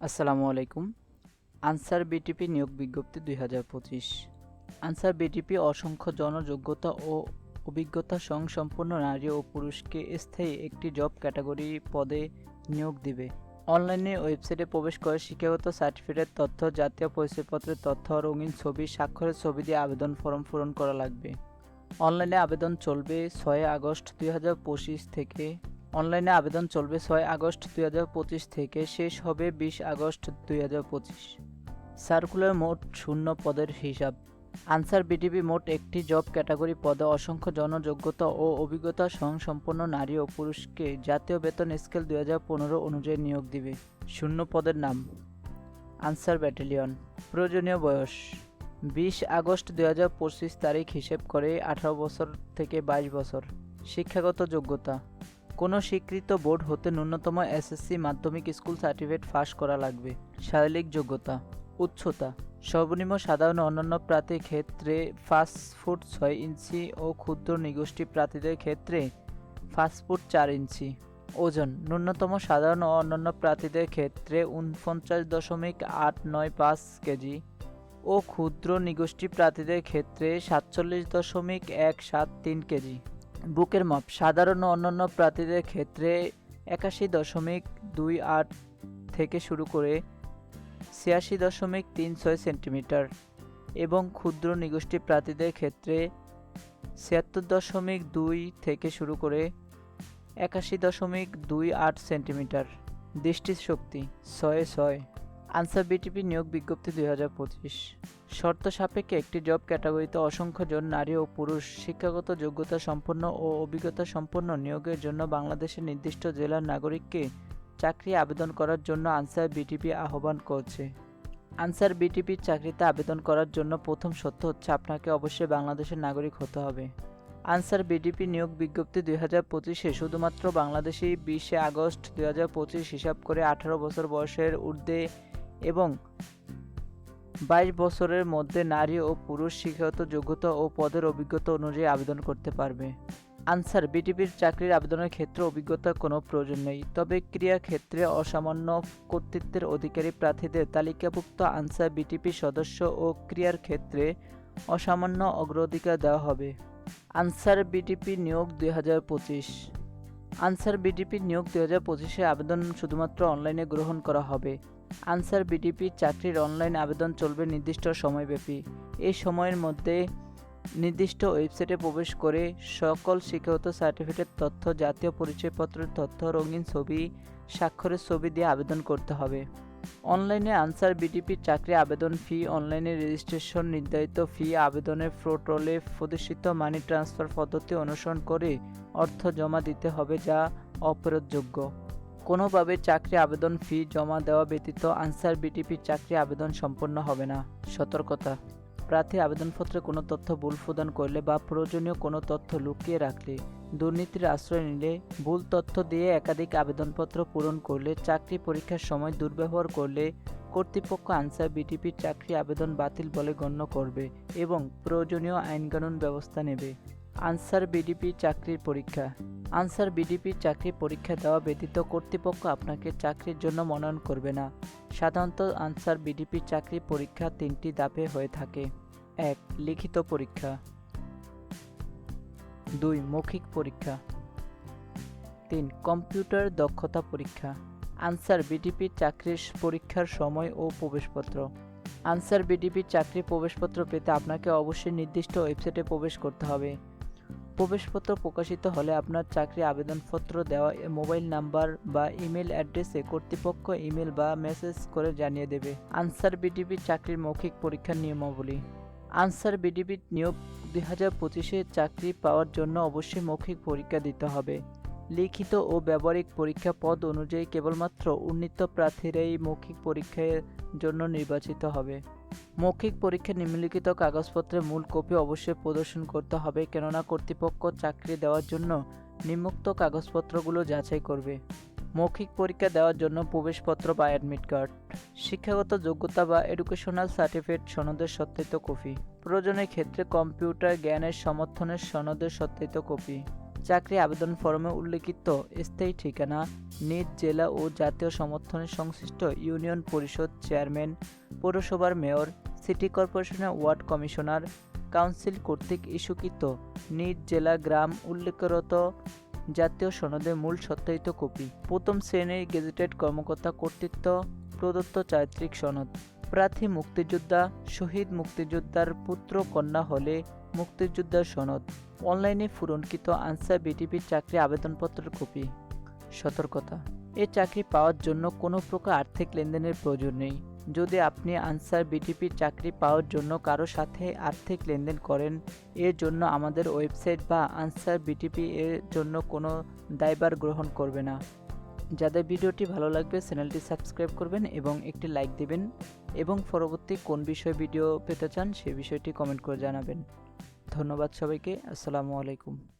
আসসালামু আলাইকুম। Answer BTP নিয়োগ বিজ্ঞপ্তি দুই হাজার পঁচিশ। আনসার বিটিপি অসংখ্য জনযোগ্যতা ও অভিজ্ঞতা সংসম্পন্ন নারী ও পুরুষকে স্থায়ী একটি জব ক্যাটাগরি পদে নিয়োগ দিবে। অনলাইনে ওয়েবসাইটে প্রবেশ করে শিক্ষাগত সার্টিফিকেট তথ্য, জাতীয় পরিচয়পত্রের তথ্য, রঙিন ছবি, স্বাক্ষরের ছবি দিয়ে আবেদন ফর্ম পূরণ করা লাগবে। অনলাইনে আবেদন চলবে ছয় আগস্ট দুই হাজার পঁচিশ থেকে অনলাইনে আবেদন চলবে ছয় আগস্ট দুই হাজার পঁচিশ থেকে শেষ হবে বিশ আগস্ট দুই হাজার পঁচিশ। সার্কুলার মোট শূন্য পদের হিসাব। আনসার বিটিপি মোট একটি জব ক্যাটাগরি পদে অসংখ্য জনযোগ্যতা ও অভিজ্ঞতা সম্পন্ন নারী ও পুরুষকে জাতীয় বেতন স্কেল দুই হাজার পনেরো অনুযায়ী নিয়োগ দিবে। শূন্য পদের নাম। আনসার ব্যাটালিয়ন। প্রয়োজনীয় বয়স। বিশ আগস্ট দুই হাজার পঁচিশ তারিখ হিসেব করে আঠারো বছর থেকে বাইশ বছর। শিক্ষাগত যোগ্যতা। কোনো স্বীকৃত বোর্ড হতে ন্যূনতম এসএসসি মাধ্যমিক স্কুল সার্টিফিকেট পাস করা লাগবে। শারীরিক যোগ্যতা, উচ্চতা, সর্বনিম্ন সাধারণ অন্যান্য প্রার্থীর ক্ষেত্রে পাঁচ ফুট ছয় ইঞ্চি ও ক্ষুদ্র নিগোষ্ঠী প্রার্থীদের ক্ষেত্রে পাঁচ ফুট চার ইঞ্চি। ওজন, ন্যূনতম সাধারণ ও অন্যান্য প্রার্থীদের ক্ষেত্রে উনপঞ্চাশ দশমিক আট নয় পাঁচ কেজি ও ক্ষুদ্র নিগোষ্ঠী প্রার্থীদের ক্ষেত্রে সাতচল্লিশ দশমিক এক সাত তিন কেজি। বুকের মাপ সাধারণ অন্যান্য প্রার্থীদের ক্ষেত্রে একাশি দশমিক দুই আট থেকে শুরু করে ছিয়াশি দশমিক তিন ছয় সেন্টিমিটার এবং ক্ষুদ্র নিগোষ্ঠী প্রার্থীদের ক্ষেত্রে ছিয়াত্তর দশমিক দুই থেকে শুরু করে একাশি দশমিক দুই আট সেন্টিমিটার দৃষ্টিশক্তি ছয় ছয়। আনসার বিটিপি নিয়োগ বিজ্ঞপ্তি দুই হাজার পঁচিশ। শর্ত সাপেক্ষে একটি জব ক্যাটাগরিতে অসংখ্য জন নারী ও পুরুষ শিক্ষাগত যোগ্যতা সম্পন্ন ও অভিজ্ঞতা সম্পন্ন নিয়োগের জন্য বাংলাদেশের নির্দিষ্ট জেলার নাগরিককে চাকরি আবেদন করার জন্য আনসার বিটিপি আহ্বান করছে। আনসার বিটিপির চাকরিতে আবেদন করার জন্য প্রথম সত্য হচ্ছে আপনাকে অবশ্যই বাংলাদেশের নাগরিক হতে হবে। আনসার বিডিপি নিয়োগ বিজ্ঞপ্তি দুই হাজার পঁচিশে শুধুমাত্র বাংলাদেশি বিশে আগস্ট দুই হাজার পঁচিশ হিসাব করে আঠারো বছর বয়সের ঊর্ধ্বে এবং বাইশ বছরের মধ্যে নারী ও পুরুষ শিক্ষাগত যোগ্যতা ও পদের অভিজ্ঞতা অনুযায়ী আবেদন করতে পারবে। আনসার বিটিপির চাকরির আবেদনের ক্ষেত্রে অভিজ্ঞতা কোনো প্রয়োজন নেই, তবে ক্রিয়া ক্ষেত্রে অসামান্য কর্তৃত্বের অধিকারী প্রার্থীদের তালিকাভুক্ত আনসার বিটিপি সদস্য ও ক্রিয়ার ক্ষেত্রে অসামান্য অগ্রাধিকার দেওয়া হবে। আনসার বিটিপি নিয়োগ দুই হাজার পঁচিশ। আনসার বিটিপি নিয়োগ দুই হাজার পঁচিশে আবেদন শুধুমাত্র অনলাইনে গ্রহণ করা হবে। আনসার বিটিপি চাকরির অনলাইন আবেদন চলবে নির্দিষ্ট সময়ব্যাপী। এই সময়ের মধ্যে নির্দিষ্ট ওয়েবসাইটে প্রবেশ করে সকল শিক্ষাগত সার্টিফিকেট, তথ্য, জাতীয় পরিচয়পত্রের তথ্য, রঙিন ছবি, স্বাক্ষরের ছবি দিয়ে আবেদন করতে হবে। অনলাইনে আনসার বিটিপির চাকরি আবেদন ফি, অনলাইনে রেজিস্ট্রেশন নির্ধারিত ফি, আবেদনের পোর্টালে প্রদর্শিত মানি ট্রান্সফার পদ্ধতি অনুসরণ করে অর্থ জমা দিতে হবে যা অপরোধযোগ্য। কোনোভাবে চাকরি আবেদন ফি জমা দেওয়া ব্যতীত আনসার বিটিপির চাকরি আবেদন সম্পন্ন হবে না। সতর্কতা। প্রার্থী আবেদনপত্রে কোনো তথ্য ভুল প্রদান করলে বা প্রয়োজনীয় কোনো তথ্য লুকিয়ে রাখলে দুর্নীতির আশ্রয় নিলে ভুল তথ্য দিয়ে একাধিক আবেদনপত্র পূরণ করলে চাকরি পরীক্ষার সময় দুর্ব্যবহার করলে কর্তৃপক্ষ আনসার বিটিপির চাকরি আবেদন বাতিল বলে গণ্য করবে এবং প্রয়োজনীয় আইনকানুন ব্যবস্থা নেবে। আনসার বিডিপি চাকরির পরীক্ষা। আনসার বিডিপির চাকরি পরীক্ষা দেওয়া ব্যতীত কর্তৃপক্ষ আপনাকে চাকরির জন্য মনোনয়ন করবে না। সাধারণত আনসার বিডিপি চাকরি পরীক্ষা তিনটি ধাপে হয়ে থাকে। এক, লিখিত পরীক্ষা। দুই, মৌখিক পরীক্ষা। তিন, কম্পিউটার দক্ষতা পরীক্ষা। আনসার বিডিপি চাকরির পরীক্ষার সময় ও প্রবেশপত্র। আনসার বিডিপি চাকরি প্রবেশপত্র পেতে আপনাকে অবশ্যই নির্দিষ্ট ওয়েবসাইটে প্রবেশ করতে হবে। প্রবেশপত্র প্রকাশিত হলে আপনার চাকরি আবেদনপত্র দেওয়া মোবাইল নাম্বার বা ইমেল অ্যাড্রেসে কর্তৃপক্ষ ইমেল বা মেসেজ করে জানিয়ে দেবে। আনসার বিডিপি চাকরির মৌখিক পরীক্ষার নিয়মাবলী। আনসার বিডিপি নিয়োগ দুই হাজার পঁচিশে চাকরি পাওয়ার জন্য অবশ্যই মৌখিক পরীক্ষা দিতে হবে। লিখিত ও ব্যবহারিক পরীক্ষা পদ অনুযায়ী কেবলমাত্র উন্নীত প্রার্থীরাই মৌখিক পরীক্ষার জন্য নির্বাচিত হবে। মৌখিক পরীক্ষা নিম্নলিখিত কাগজপত্রের মূল কপি অবশ্যই প্রদর্শন করতে হবে, কেননা কর্তৃপক্ষ চাকরি দেওয়ার জন্য নিম্নোক্ত কাগজপত্রগুলো যাচাই করবে। মৌখিক পরীক্ষা দেওয়ার জন্য প্রবেশপত্র বা অ্যাডমিট কার্ড, শিক্ষাগত যোগ্যতা বা এডুকেশনাল সার্টিফিকেট, সনদের সত্যায়িত কপি, প্রয়োজনের ক্ষেত্রে কম্পিউটার জ্ঞানের সমর্থনের সনদের সত্যায়িত কপি। চাকরি আবেদন ফর্মে উল্লেখিত স্থায়ী ঠিকানা, নিজ জেলা ও জাতীয় সমর্থনের সংশ্লিষ্ট ইউনিয়ন পরিষদ চেয়ারম্যান, পৌরসভার মেয়র, সিটি কর্পোরেশনের ওয়ার্ড কমিশনার, কাউন্সিল কর্তৃক ইস্যুকৃত নিজ জেলা গ্রাম উল্লেখরত জাতীয় সনদে মূল সত্যায়িত কপি। প্রথম শ্রেণির গেজেটেড কর্মকর্তা কর্তৃত্ব প্রদত্ত চারিত্রিক সনদ। প্রার্থী মুক্তিযোদ্ধা, শহীদ মুক্তিযোদ্ধার পুত্র কন্যা হলে মুক্তিযোদ্ধার সনদ। অনলাইনে পূরণকৃত আনসার বিটিপির চাকরি আবেদনপত্রের কপি। সতর্কতা। এ চাকরি পাওয়ার জন্য কোনো প্রকার আর্থিক লেনদেনের প্রয়োজন নেই। যদি আপনি আনসার বিটিপির চাকরি পাওয়ার জন্য কারও সাথে আর্থিক লেনদেন করেন, এর জন্য আমাদের ওয়েবসাইট বা আনসার বিটিপি এর জন্য কোনো দায়বার গ্রহণ করবে না। যাদের ভিডিওটি ভালো লাগবে, চ্যানেলটি সাবস্ক্রাইব করবেন এবং একটি লাইক দিবেন। এবং পরবর্তী কোন বিষয়ে ভিডিও পেতে চান, সে বিষয়টি কমেন্ট করে জানাবেন। ধন্যবাদ সবাইকে। আসসালামু আলাইকুম।